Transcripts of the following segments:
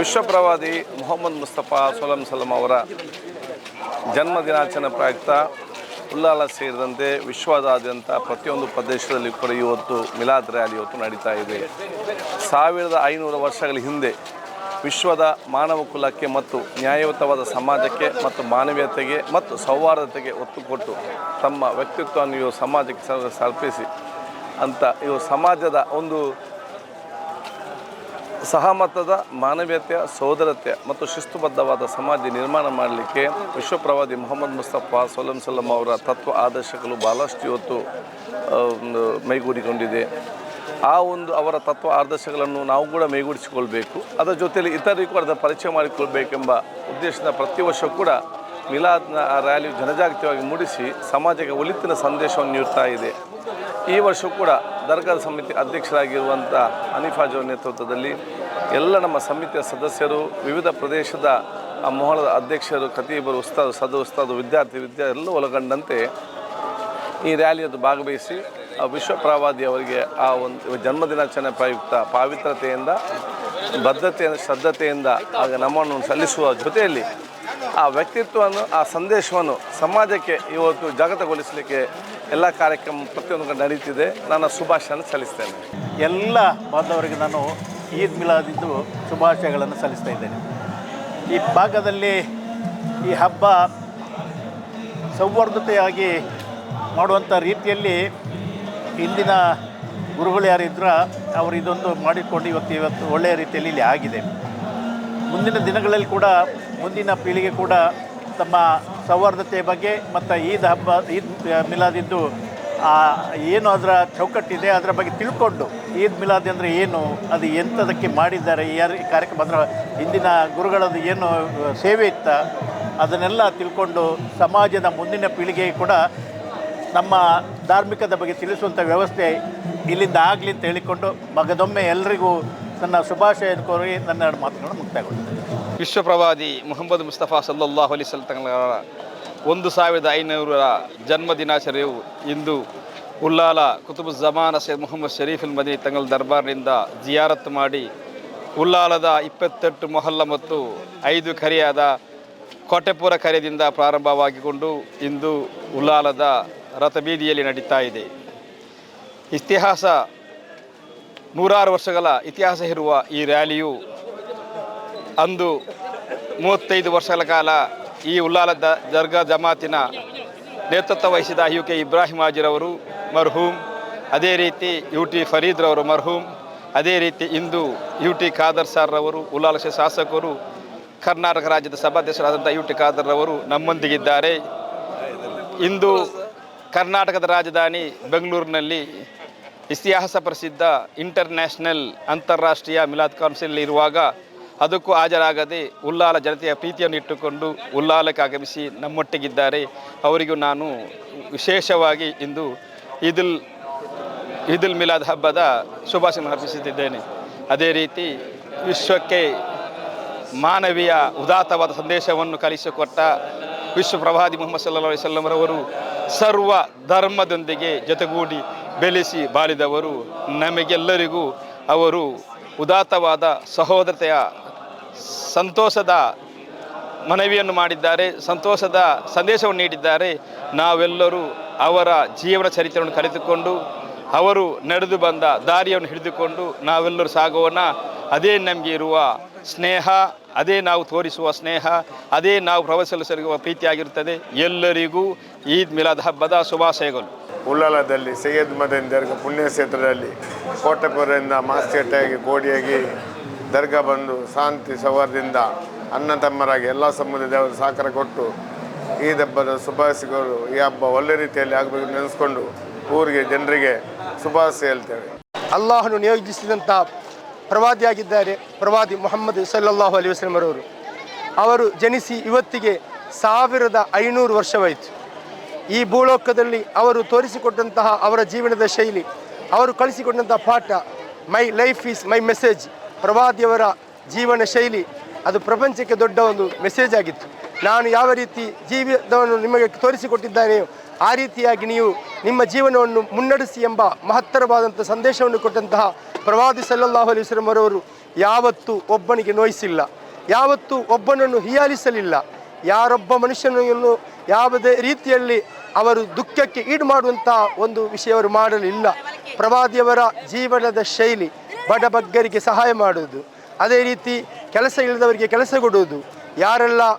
ವಿಶ್ವಪ್ರವಾದಿ ಮೊಹಮ್ಮದ್ ಮುಸ್ತಫಾ ಸೊಲಂ ಸಲಂ ಅವರ ಜನ್ಮ ದಿನಾಚರಣೆ ಪ್ರಯುಕ್ತ ಉಲ್ಲಾಲ ಸೇರಿದಂತೆ ವಿಶ್ವದಾದ್ಯಂತ ಪ್ರತಿಯೊಂದು ಪ್ರದೇಶದಲ್ಲಿ ಕೂಡ ಇವತ್ತು ಮಿಲಾದ್ ರ್ಯಾಲಿ ಇವತ್ತು ನಡೀತಾ ಇದೆ. ಸಾವಿರದ ಐನೂರು ವರ್ಷಗಳ ಹಿಂದೆ ವಿಶ್ವದ ಮಾನವ ಕುಲಕ್ಕೆ ಮತ್ತು ನ್ಯಾಯಯುತವಾದ ಸಮಾಜಕ್ಕೆ ಮತ್ತು ಮಾನವೀಯತೆಗೆ ಮತ್ತು ಸೌಹಾರ್ದತೆಗೆ ಒತ್ತು ಕೊಟ್ಟು ತಮ್ಮ ವ್ಯಕ್ತಿತ್ವವನ್ನು ಇವರು ಸಮಾಜಕ್ಕೆ ಸರ್ಪಿಸಿ ಅಂತ ಇವರು ಸಮಾಜದ ಒಂದು ಸಹಮತದ ಮಾನವೀಯತೆಯ ಸೋದರತೆ ಮತ್ತು ಶಿಸ್ತುಬದ್ಧವಾದ ಸಮಾಜ ನಿರ್ಮಾಣ ಮಾಡಲಿಕ್ಕೆ ವಿಶ್ವಪ್ರವಾದಿ ಮೊಹಮ್ಮದ್ ಮುಸ್ತಫಾ ಸೊಲಂ ಸಲಂ ಅವರ ತತ್ವ ಆದರ್ಶಗಳು ಬಹಳಷ್ಟು ಇವತ್ತು ಒಂದು ಮೈಗೂಡಿಕೊಂಡಿದೆ. ಆ ಒಂದು ಅವರ ತತ್ವ ಆದರ್ಶಗಳನ್ನು ನಾವು ಕೂಡ ಮೈಗೂಡಿಸಿಕೊಳ್ಬೇಕು. ಅದರ ಜೊತೆಯಲ್ಲಿ ಇತರರಿಗೂ ಅದರ ಪರಿಚಯ ಮಾಡಿಕೊಳ್ಬೇಕೆಂಬ ಉದ್ದೇಶದ ಪ್ರತಿ ವರ್ಷ ಕೂಡ ಮಿಲಾದ್ನ ಆ ರ್ಯಾಲಿ ಜನಜಾಗೃತಿಯಾಗಿ ಮೂಡಿಸಿ ಸಮಾಜಕ್ಕೆ ಒಲಿತಿನ ಸಂದೇಶವನ್ನು ನೀಡ್ತಾ ಇದೆ. ಈ ವರ್ಷ ಕೂಡ ದರ್ಗಾ ಸಮಿತಿ ಅಧ್ಯಕ್ಷರಾಗಿರುವಂಥ ಅನಿಫಾ ನೇತೃತ್ವದಲ್ಲಿ ಎಲ್ಲ ನಮ್ಮ ಸಮಿತಿಯ ಸದಸ್ಯರು, ವಿವಿಧ ಪ್ರದೇಶದ ಮೊಹಳದ ಅಧ್ಯಕ್ಷರು, ಖತೀಬರು, ಉಸ್ತಾದು, ಸದ ಉಸ್ತಾದು, ವಿದ್ಯಾರ್ಥಿ, ವಿದ್ಯಾ ಎಲ್ಲ ಒಳಗೊಂಡಂತೆ ಈ ರ್ಯಾಲಿಯದ್ದು ಭಾಗವಹಿಸಿ ಆ ವಿಶ್ವಪ್ರವಾದಿ ಅವರಿಗೆ ಆ ಒಂದು ಜನ್ಮದಿನಾಚರಣೆ ಪ್ರಯುಕ್ತ ಪಾವಿತ್ರತೆಯಿಂದ ಬದ್ಧತೆಯಿಂದ ಶ್ರದ್ಧತೆಯಿಂದ ಆಗ ನಮ್ಮನ್ನು ಸಲ್ಲಿಸುವ ಜೊತೆಯಲ್ಲಿ ಆ ವ್ಯಕ್ತಿತ್ವವನ್ನು, ಆ ಸಂದೇಶವನ್ನು ಸಮಾಜಕ್ಕೆ ಇವತ್ತು ಜಾಗೃತಗೊಳಿಸಲಿಕ್ಕೆ ಎಲ್ಲ ಕಾರ್ಯಕ್ರಮ ಪ್ರತಿಯೊಂದು ನಡೀತಿದೆ. ನಾನು ಶುಭಾಶಯನ ಸಲ್ಲಿಸ್ತೇನೆ. ಎಲ್ಲ ಬಾಂಧವರಿಗೆ ನಾನು ಈದ್ ಮಿಲಾದಿದ್ದು ಶುಭಾಶಯಗಳನ್ನು ಸಲ್ಲಿಸ್ತಾ ಇದ್ದೇನೆ. ಈ ಭಾಗದಲ್ಲಿ ಈ ಹಬ್ಬ ಸೌಹಾರ್ದತೆಯಾಗಿ ಮಾಡುವಂಥ ರೀತಿಯಲ್ಲಿ ಇಂದಿನ ಗುರುಗಳು ಯಾರಿದ್ರ ಅವರು ಇದೊಂದು ಮಾಡಿಕೊಂಡು ಇವತ್ತು ಇವತ್ತು ಒಳ್ಳೆಯ ರೀತಿಯಲ್ಲಿ ಇಲ್ಲಿ ಆಗಿದೆ. ಮುಂದಿನ ದಿನಗಳಲ್ಲಿ ಕೂಡ, ಮುಂದಿನ ಪೀಳಿಗೆ ಕೂಡ ತಮ್ಮ ಸೌಹಾರ್ದತೆಯ ಬಗ್ಗೆ ಮತ್ತು ಈದ್ ಹಬ್ಬ, ಈದ್ ಮಿಲಾದಿದ್ದು ಏನು ಅದರ ಚೌಕಟ್ಟಿದೆ, ಅದರ ಬಗ್ಗೆ ತಿಳ್ಕೊಂಡು ಈದ್ ಮಿಲಾದ್ ಅಂದರೆ ಏನು, ಅದು ಎಂಥದಕ್ಕೆ ಮಾಡಿದ್ದಾರೆ ಯಾರು ಈ ಕಾರ್ಯಕ್ರಮ ಅದರ ಹಿಂದಿನ ಗುರುಗಳದ್ದು ಏನು ಸೇವೆ ಇತ್ತ, ಅದನ್ನೆಲ್ಲ ತಿಳ್ಕೊಂಡು ಸಮಾಜದ ಮುಂದಿನ ಪೀಳಿಗೆಗೆ ಕೂಡ ನಮ್ಮ ಧಾರ್ಮಿಕದ ಬಗ್ಗೆ ತಿಳಿಸುವಂಥ ವ್ಯವಸ್ಥೆ ಇಲ್ಲಿಂದ ಆಗಲಿ ಅಂತ ಹೇಳಿಕೊಂಡು ಮಗದೊಮ್ಮೆ ಎಲ್ಲರಿಗೂ ನನ್ನ ಶುಭಾಶಯ ಕೋರಿ ನನ್ನ ಮಾತುಗಳನ್ನು ಮುಕ್ತಾಯಗೊಳ್ಳುತ್ತೇನೆ ವಿಶ್ವಪ್ರವಾದಿ ಮುಹಮ್ಮದ್ ಮುಸ್ತಫಾ ಸಲ್ಲಲ್ಲಾಹು ಅಲಿ ಸಲ್ತಂಗಳ ಒಂದು ಸಾವಿರದ ಐನೂರರ ಜನ್ಮ ದಿನಾಚರಣೆಯು ಇಂದು ಉಲ್ಲಾಲ ಕುತುಬು ಜಮಾನ್ ಸೈಯದ್ ಮುಹಮ್ಮದ್ ಶರೀಫುಲ್ ಮದಿ ತಂಗಲ್ ದರ್ಬಾರ್ನಿಂದ ಜಿಯಾರತ್ ಮಾಡಿ ಉಲ್ಲಾಲದ ಇಪ್ಪತ್ತೆಂಟು ಮೊಹಲ್ಲ ಮತ್ತು ಐದು ಕರೆಯಾದ ಕೋಟೆಪುರ ಕರೆದಿಂದ ಪ್ರಾರಂಭವಾಗಿಕೊಂಡು ಇಂದು ಉಲ್ಲಾಲದ ರಥಬೀದಿಯಲ್ಲಿ ನಡೀತಾ ಇದೆ. ಇತಿಹಾಸ ನೂರಾರು ವರ್ಷಗಳ ಇತಿಹಾಸ ಇರುವ ಈ ರ್ಯಾಲಿಯು ಅಂದು ಮೂವತ್ತೈದು ವರ್ಷಗಳ ಕಾಲ ಈ ಉಲ್ಲಾಲ ದರ್ಗಾ ಜಮಾತಿನ ನೇತೃತ್ವ ವಹಿಸಿದ ಯು ಕೆ ಇಬ್ರಾಹಿಂ ಹಾಜಿರವರು ಮರ್ಹೂಮ್ ಅದೇ ರೀತಿ ಯು ಟಿ ಫರೀದ್ರವರು ಮರ್ಹೂಮ್ ಅದೇ ರೀತಿ ಇಂದು ಯು ಟಿ ಖಾದರ್ ಸಾರ್ರವರು, ಉಲ್ಲಾಲ ಶಾಸಕರು, ಕರ್ನಾಟಕ ರಾಜ್ಯದ ಸಭಾಧ್ಯಕ್ಷರಾದಂಥ ಯು ಟಿ ಖಾದರ್ರವರು ನಮ್ಮೊಂದಿಗಿದ್ದಾರೆ. ಇಂದು ಕರ್ನಾಟಕದ ರಾಜಧಾನಿ ಬೆಂಗಳೂರಿನಲ್ಲಿ ಇತಿಹಾಸ ಪ್ರಸಿದ್ಧ ಇಂಟರ್ನ್ಯಾಷನಲ್ ಅಂತಾರಾಷ್ಟ್ರೀಯ ಮಿಲಾದ್ ಕೌನ್ಸಿಲ್ ಇರುವಾಗ ಅದಕ್ಕೂ ಹಾಜರಾಗದೆ ಉಲ್ಲಾಲ ಜನತೆಯ ಪ್ರೀತಿಯನ್ನು ಇಟ್ಟುಕೊಂಡು ಉಲ್ಲಾಲಕ್ಕೆ ಆಗಮಿಸಿ ನಮ್ಮೊಟ್ಟಿಗಿದ್ದಾರೆ. ಅವರಿಗೂ ನಾನು ವಿಶೇಷವಾಗಿ ಇಂದು ಈದುಲ್ ಈದುಲ್ ಮಿಲಾದ್ ಹಬ್ಬದ ಶುಭಾಶಯ ಅರ್ಪಿಸುತ್ತಿದ್ದೇನೆ. ಅದೇ ರೀತಿ ವಿಶ್ವಕ್ಕೆ ಮಾನವೀಯ ಉದಾತ್ತವಾದ ಸಂದೇಶವನ್ನು ಕಲಿಸಿಕೊಟ್ಟ ವಿಶ್ವ ಪ್ರವಾದಿ ಮೊಹಮ್ಮದ್ ಸಲ್ಲಾ ಸಲ್ಲಮರವರು ಸರ್ವ ಧರ್ಮದೊಂದಿಗೆ ಜೊತೆಗೂಡಿ ಬೆಳೆಸಿ ಬಾಳಿದವರು ನಮಗೆಲ್ಲರಿಗೂ ಅವರು ಉದಾತ್ತವಾದ ಸಹೋದರತೆಯ ಸಂತೋಷದ ಮನವಿಯನ್ನು ಮಾಡಿದ್ದಾರೆ, ಸಂತೋಷದ ಸಂದೇಶವನ್ನು ನೀಡಿದ್ದಾರೆ. ನಾವೆಲ್ಲರೂ ಅವರ ಜೀವನ ಚರಿತ್ರೆಯನ್ನು ಕಲಿತುಕೊಂಡು ಅವರು ನಡೆದು ಬಂದ ದಾರಿಯನ್ನು ಹಿಡಿದುಕೊಂಡು ನಾವೆಲ್ಲರೂ ಸಾಗೋಣ. ಅದೇ ನಮಗೆ ಇರುವ ಸ್ನೇಹ, ಅದೇ ನಾವು ತೋರಿಸುವ ಸ್ನೇಹ, ಅದೇ ನಾವು ಪ್ರವಹಿಸಲು ಪ್ರೀತಿಯಾಗಿರುತ್ತದೆ. ಎಲ್ಲರಿಗೂ ಈದ್ ಮಿಲಾದ್ ಹಬ್ಬದ ಶುಭಾಶಯಗಳು. ಉಳ್ಳಾಲದಲ್ಲಿ ಸೈಯದ್ ಮದನ್ ದರ್ಗಾ ಪುಣ್ಯಕ್ಷೇತ್ರದಲ್ಲಿ ಕೋಟೆಪುರದಿಂದ ಮಾಸ್ಕೇಟಾಗಿ ಕೋಡಿಯಾಗಿ ದರ್ಗಾ ಬಂದು ಶಾಂತಿ ಸೌಹಾರ್ದದಿಂದ ಅಣ್ಣ ತಮ್ಮರಾಗಿ ಎಲ್ಲ ಸಮುದಾಯದವರು ಸಹಕಾರ ಕೊಟ್ಟು ಈ ಹಬ್ಬದ ಶುಭಾಶಯಗಳು ಈ ಹಬ್ಬ ಒಳ್ಳೆ ರೀತಿಯಲ್ಲಿ ಆಗಬೇಕು ನೆನೆಸ್ಕೊಂಡು ಊರಿಗೆ ಜನರಿಗೆ ಶುಭಾಶಯ ಹೇಳ್ತೇವೆ. ಅಲ್ಲಾಹನು ನಿಯೋಜಿಸಿದಂಥ ಪ್ರವಾದಿಯಾಗಿದ್ದಾರೆ ಪ್ರವಾದಿ ಮೊಹಮ್ಮದ್ ಸಲ್ಲಾಹು ಅಲಿ ವಸ್ಲಮರವರು ಅವರು ಜನಿಸಿ ಇವತ್ತಿಗೆ ಸಾವಿರದ ಐನೂರು ವರ್ಷವಾಯಿತು. ಈ ಭೂಲೋಕದಲ್ಲಿ ಅವರು ತೋರಿಸಿಕೊಟ್ಟಂತಹ ಅವರ ಜೀವನದ ಶೈಲಿ, ಅವರು ಕಳಿಸಿಕೊಟ್ಟಂತಹ ಪಾಠ, my life is my message ಪ್ರವಾದಿಯವರ ಜೀವನ ಶೈಲಿ, ಅದು ಪ್ರಪಂಚಕ್ಕೆ ದೊಡ್ಡ ಒಂದು ಮೆಸೇಜ್ ಆಗಿತ್ತು. ನಾನು ಯಾವ ರೀತಿ ಜೀವಿತವನ್ನು ನಿಮಗೆ ತೋರಿಸಿಕೊಟ್ಟಿದ್ದಾನೆಯೋ ಆ ರೀತಿಯಾಗಿ ನೀವು ನಿಮ್ಮ ಜೀವನವನ್ನು ಮುನ್ನಡೆಸಿ ಎಂಬ ಮಹತ್ತರವಾದಂಥ ಸಂದೇಶವನ್ನು ಕೊಟ್ಟಂತಹ ಪ್ರವಾದಿ ಸಲ್ಲಲ್ಲಾಹು ಅಲಿ ವಸಲಮರವರು ಯಾವತ್ತೂ ಒಬ್ಬನಿಗೆ ನೋಯಿಸಿಲ್ಲ, ಯಾವತ್ತೂ ಒಬ್ಬನನ್ನು ಹೀಯಾಲಿಸಲಿಲ್ಲ ಯಾರೊಬ್ಬ ಮನುಷ್ಯನನ್ನು ಯಾವುದೇ ರೀತಿಯಲ್ಲಿ ಅವರು ದುಃಖಕ್ಕೆ ಈಡು ಮಾಡುವಂತಹ ಒಂದು ವಿಷಯ ಮಾಡಲಿಲ್ಲ. ಪ್ರವಾದಿಯವರ ಜೀವನದ ಶೈಲಿ ಬಡಬಗ್ಗರಿಗೆ ಸಹಾಯ ಮಾಡುವುದು. ಅದೇ ರೀತಿ ಕೆಲಸ ಇಲ್ಲದವರಿಗೆ ಕೆಲಸ ಕೊಡುವುದು. ಯಾರೆಲ್ಲ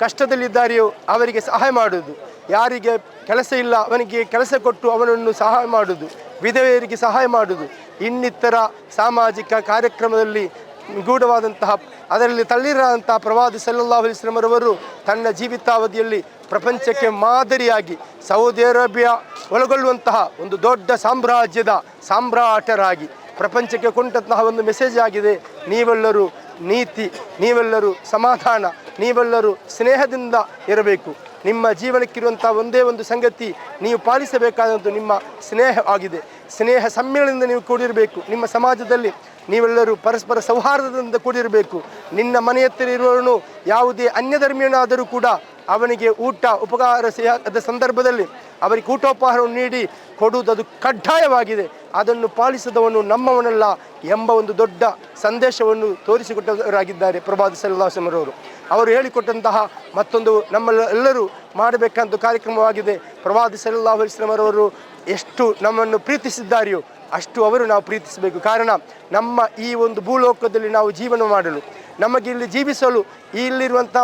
ಕಷ್ಟದಲ್ಲಿದ್ದಾರೆಯೋ ಅವರಿಗೆ ಸಹಾಯ ಮಾಡುವುದು. ಯಾರಿಗೆ ಕೆಲಸ ಇಲ್ಲ ಅವನಿಗೆ ಕೆಲಸ ಕೊಟ್ಟು ಅವನನ್ನು ಸಹಾಯ ಮಾಡುವುದು. ವಿಧವೆಯರಿಗೆ ಸಹಾಯ ಮಾಡುವುದು. ಇನ್ನಿತರ ಸಾಮಾಜಿಕ ಕಾರ್ಯಕ್ರಮದಲ್ಲಿ ನಿಗೂಢವಾದಂತಹ, ಅದರಲ್ಲಿ ತಳ್ಳಿರಾದಂತಹ ಪ್ರವಾದಿ ಸಲ್ಲಲ್ಲಾಹು ಅಲಿಸ್ಲಮರವರು ತನ್ನ ಜೀವಿತಾವಧಿಯಲ್ಲಿ ಪ್ರಪಂಚಕ್ಕೆ ಮಾದರಿಯಾಗಿ ಸೌದಿ ಅರೇಬಿಯಾ ಒಳಗೊಳ್ಳುವಂತಹ ಒಂದು ದೊಡ್ಡ ಸಾಮ್ರಾಜ್ಯದ ಸಾಮ್ರಾಟರಾಗಿ ಪ್ರಪಂಚಕ್ಕೆ ಕೊಟ್ಟಂತಹ ಒಂದು ಮೆಸೇಜ್ ಆಗಿದೆ. ನೀವೆಲ್ಲರೂ ನೀತಿ, ನೀವೆಲ್ಲರೂ ಸಮಾಧಾನ, ನೀವೆಲ್ಲರೂ ಸ್ನೇಹದಿಂದ ಇರಬೇಕು. ನಿಮ್ಮ ಜೀವನಕ್ಕಿರುವಂಥ ಒಂದೇ ಒಂದು ಸಂಗತಿ, ನೀವು ಪಾಲಿಸಬೇಕಾದಂಥ ನಿಮ್ಮ ಸ್ನೇಹ ಆಗಿದೆ. ಸ್ನೇಹ ಸಮ್ಮೇಳನದಿಂದ ನೀವು ಕೂಡಿರಬೇಕು. ನಿಮ್ಮ ಸಮಾಜದಲ್ಲಿ ನೀವೆಲ್ಲರೂ ಪರಸ್ಪರ ಸೌಹಾರ್ದದಿಂದ ಕೂಡಿರಬೇಕು. ನಿನ್ನ ಮನೆಯತ್ತಿರ ಇರುವವನು ಯಾವುದೇ ಅನ್ಯಧರ್ಮೀಯನಾದರೂ ಕೂಡ ಅವನಿಗೆ ಊಟ ಉಪಕಾರ ಸಿಗದ ಸಂದರ್ಭದಲ್ಲಿ ಅವರಿಗೆ ಊಟೋಪಹಾರವನ್ನು ನೀಡಿ ಕೊಡುವುದು ಅದು ಕಡ್ಡಾಯವಾಗಿದೆ. ಅದನ್ನು ಪಾಲಿಸಿದವನು ನಮ್ಮವನಲ್ಲ ಎಂಬ ಒಂದು ದೊಡ್ಡ ಸಂದೇಶವನ್ನು ತೋರಿಸಿಕೊಟ್ಟವರಾಗಿದ್ದಾರೆ ಪ್ರಭಾತ್ ಸಲ್ಲಾಸಮರವರು ಅವರು ಹೇಳಿಕೊಟ್ಟಂತಹ ಮತ್ತೊಂದು ನಮ್ಮೆಲ್ಲರೂ ಮಾಡಬೇಕಾದ ಕಾರ್ಯಕ್ರಮವಾಗಿದೆ. ಪ್ರವಾದಿ ಸಲ್ಲಾಹು ಇಸ್ಲಾಮರವರು ಎಷ್ಟು ನಮ್ಮನ್ನು ಪ್ರೀತಿಸಿದ್ದಾರೆಯೋ ಅಷ್ಟು ಅವರು ನಾವು ಪ್ರೀತಿಸಬೇಕು. ಕಾರಣ ನಮ್ಮ ಈ ಒಂದು ಭೂಲೋಕದಲ್ಲಿ ನಾವು ಜೀವನ ಮಾಡಲು, ನಮಗೆ ಇಲ್ಲಿ ಜೀವಿಸಲು, ಇಲ್ಲಿರುವಂಥ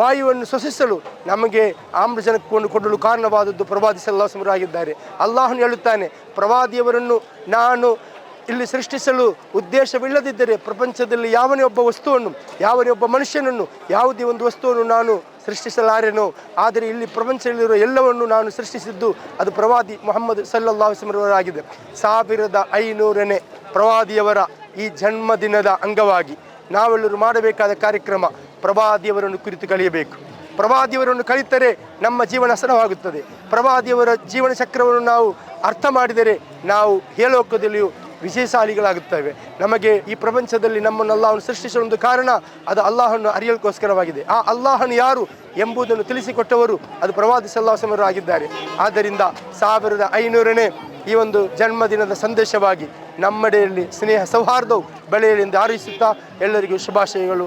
ವಾಯುವನ್ನು ಶ್ವಸಿಸಲು ನಮಗೆ ಆಮ್ಲಜನಕವನ್ನು ಕೊಡಲು ಕಾರಣವಾದದ್ದು ಪ್ರವಾದಿ ಸಲ್ಲಾಸಮರಾಗಿದ್ದಾರೆ ಅಲ್ಲಾಹನು ಹೇಳುತ್ತಾನೆ, ಪ್ರವಾದಿಯವರನ್ನು ನಾನು ಇಲ್ಲಿ ಸೃಷ್ಟಿಸಲು ಉದ್ದೇಶವಿಲ್ಲದಿದ್ದರೆ ಪ್ರಪಂಚದಲ್ಲಿ ಯಾವನೇ ಒಬ್ಬ ವಸ್ತುವನ್ನು, ಯಾವನೇ ಒಬ್ಬ ಮನುಷ್ಯನನ್ನು ಯಾವುದೇ ಒಂದು ವಸ್ತುವನ್ನು ನಾನು ಸೃಷ್ಟಿಸಲಾರೆನೋ, ಆದರೆ ಇಲ್ಲಿ ಪ್ರಪಂಚದಲ್ಲಿರುವ ಎಲ್ಲವನ್ನು ನಾನು ಸೃಷ್ಟಿಸಿದ್ದು ಅದು ಪ್ರವಾದಿ ಮೊಹಮ್ಮದ್ ಸಲ್ಲಲ್ಲಾಹುಸಮರವರಾಗಿದೆ ಸಾವಿರದ ಐನೂರನೇ ಪ್ರವಾದಿಯವರ ಈ ಜನ್ಮದಿನದ ಅಂಗವಾಗಿ ನಾವೆಲ್ಲರೂ ಮಾಡಬೇಕಾದ ಕಾರ್ಯಕ್ರಮ ಪ್ರವಾದಿಯವರನ್ನು ಕುರಿತು ಕಲಿಯಬೇಕು. ಪ್ರವಾದಿಯವರನ್ನು ಕಲಿತರೆ ನಮ್ಮ ಜೀವನ ಹಸನವಾಗುತ್ತದೆ. ಪ್ರವಾದಿಯವರ ಜೀವನ ಚಕ್ರವನ್ನು ನಾವು ಅರ್ಥ ಮಾಡಿದರೆ ನಾವು ಹೇಳೋಕದಲ್ಲಿಯೂ ವಿಜಯಶಾಲಿಗಳಾಗುತ್ತೇವೆ ನಮಗೆ ಈ ಪ್ರಪಂಚದಲ್ಲಿ ನಮ್ಮನ್ನು ಅಲ್ಲಾಹನು ಸೃಷ್ಟಿಸಲು ಒಂದು ಕಾರಣ, ಅದು ಅಲ್ಲಾಹನ್ನು ಅರಿಯಲ್ಕೋಸ್ಕರವಾಗಿದೆ. ಆ ಅಲ್ಲಾಹನು ಯಾರು ಎಂಬುದನ್ನು ತಿಳಿಸಿಕೊಟ್ಟವರು ಅದು ಪ್ರವಾದಿ ಸಲ್ಲಾಸಮರು ಆಗಿದ್ದಾರೆ. ಆದ್ದರಿಂದ ಸಾವಿರದ ಐನೂರನೇ ಈ ಒಂದು ಜನ್ಮದಿನದ ಸಂದೇಶವಾಗಿ ನಮ್ಮಡೆಯಲ್ಲಿ ಸ್ನೇಹ ಸೌಹಾರ್ದವು ಬೆಳೆಯಲಿ ಎಂದು ಹಾರೈಸುತ್ತಾ ಎಲ್ಲರಿಗೂ ಶುಭಾಶಯಗಳು.